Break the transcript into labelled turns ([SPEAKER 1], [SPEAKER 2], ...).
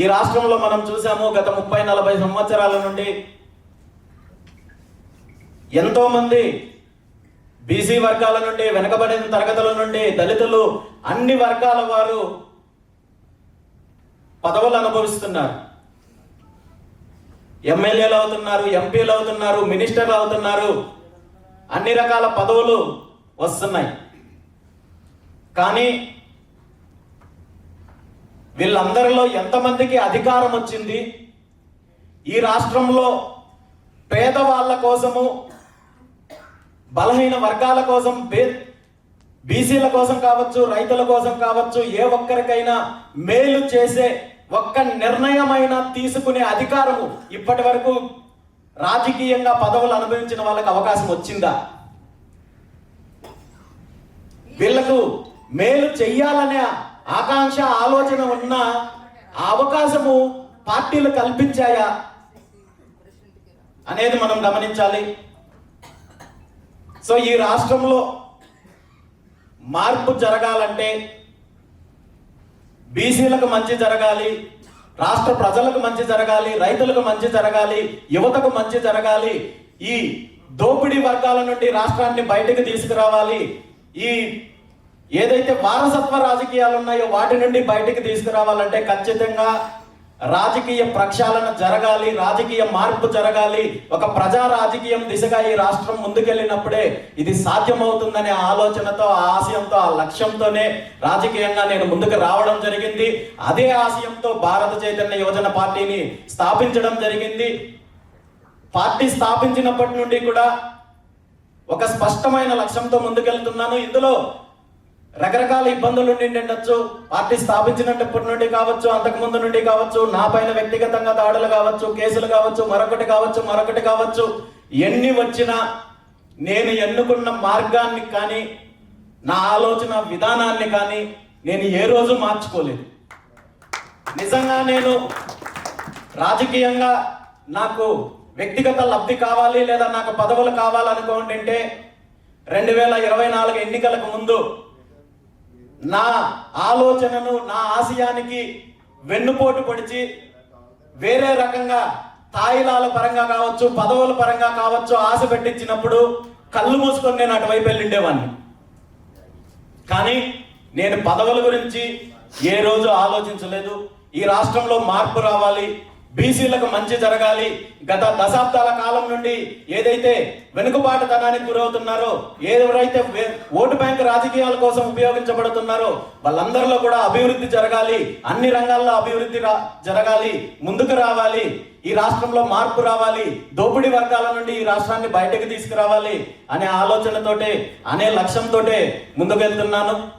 [SPEAKER 1] ఈ రాష్ట్రంలో మనం చూసాము గత ముప్పై నలభై సంవత్సరాల నుండి ఎంతో మంది బీసీ వర్గాల నుండి వెనకబడిన తరగతుల నుండి దళితులు అన్ని వర్గాల వారు పదవులు అనుభవిస్తున్నారు. ఎమ్మెల్యేలు అవుతున్నారు ఎంపీలు అవుతున్నారు మినిస్టర్లు అవుతున్నారు. అన్ని రకాల పదవులు వస్తున్నాయి. కానీ వీళ్ళందరిలో ఎంతమందికి అధికారం వచ్చింది? ఈ రాష్ట్రంలో పేదవాళ్ళ కోసము బలహీన వర్గాల కోసం బే- బీసీల కోసం కావచ్చు రైతుల కోసం కావచ్చు ఏ ఒక్కరికైనా మేలు చేసే ఒక్క నిర్ణయమైన తీసుకునే అధికారము ఇప్పటి వరకు రాజకీయంగా పదవులు అనుభవించిన వాళ్ళకి అవకాశం వచ్చిందా? వీళ్ళకు మేలు చెయ్యాలనే ఆకాంక్ష ఆలోచన ఉన్న ఆ అవకాశము పార్టీలు కల్పించాయా? అనేది మనం గమనించాలి. సో ఈ రాష్ట్రంలో మార్పు జరగాలంటే బీసీలకు మంచి జరగాలి రాష్ట్ర ప్రజలకు మంచి జరగాలి రైతులకు మంచి జరగాలి యువతకు మంచి జరగాలి ఈ దోపిడీ వర్గాల నుండి రాష్ట్రాన్ని బయటకు తీసుకురావాలి ఈ ఏదైతే వారసత్వ రాజకీయాలు ఉన్నాయో వాటి నుండి బయటకు తీసుకురావాలంటే ఖచ్చితంగా రాజకీయ ప్రక్షాళన జరగాలి రాజకీయ మార్పు జరగాలి. ఒక ప్రజా రాజకీయం దిశగా ఈ రాష్ట్రం ముందుకెళ్ళినప్పుడే ఇది సాధ్యమవుతుందనే ఆలోచనతో ఆ ఆశయంతో ఆ లక్ష్యంతోనే రాజకీయంగా నేను ముందుకు రావడం జరిగింది. అదే ఆశయంతో భారత చైతన్య యువజన పార్టీని స్థాపించడం జరిగింది. పార్టీ స్థాపించినప్పటి నుండి కూడా ఒక స్పష్టమైన లక్ష్యంతో ముందుకెళ్తున్నాను. ఇందులో రకరకాల ఇబ్బందులు నుండి ఉండొచ్చు పార్టీ స్థాపించినప్పటి నుండి కావచ్చు అంతకు ముందు నుండి కావచ్చు నా పైన వ్యక్తిగతంగా దాడులు కావచ్చు కేసులు కావచ్చు మరొకటి కావచ్చు మరొకటి కావచ్చు ఎన్ని వచ్చినా నేను ఎన్నుకున్న మార్గాన్ని కానీ నా ఆలోచన విధానాన్ని కానీ నేను ఏ రోజు మార్చుకోలేదు. నిజంగా నేను రాజకీయంగా నాకు వ్యక్తిగత లబ్ధి కావాలి లేదా నాకు పదవులు కావాలనుకుంటుంటే రెండు వేల ఇరవై నాలుగు ఎన్నికలకు ముందు నా ఆలోచనను నా ఆశయానికి వెన్నుపోటు పొడిచి వేరే రకంగా తాయిలాల పరంగా కావచ్చు పదవుల పరంగా కావచ్చు ఆశ పెట్టించినప్పుడు కళ్ళు మూసుకొని నేను అటువైపు వెళ్ళిండేవాడిని కానీ నేను పదవుల గురించి ఏ రోజు ఆలోచించలేదు. ఈ రాష్ట్రంలో మార్పు రావాలి. బీసీలకు మంచి జరగాలి. గత దశాబ్దాల కాలం నుండి ఏదైతే వెనుకబాటుతనానికి గురవుతున్నారో ఎవరైతే ఓటు బ్యాంక్ రాజకీయాల కోసం ఉపయోగించబడుతున్నారో వాళ్ళందరిలో కూడా అభివృద్ధి జరగాలి. అన్ని రంగాల్లో అభివృద్ధి జరగాలి. ముందుకు రావాలి. ఈ రాష్ట్రంలో మార్పు రావాలి. దోపిడీ వర్గాల నుండి ఈ రాష్ట్రాన్ని బయటకు తీసుకురావాలి అనే ఆలోచనతోటే అనే లక్ష్యంతోటే ముందుకు వెళ్తున్నాను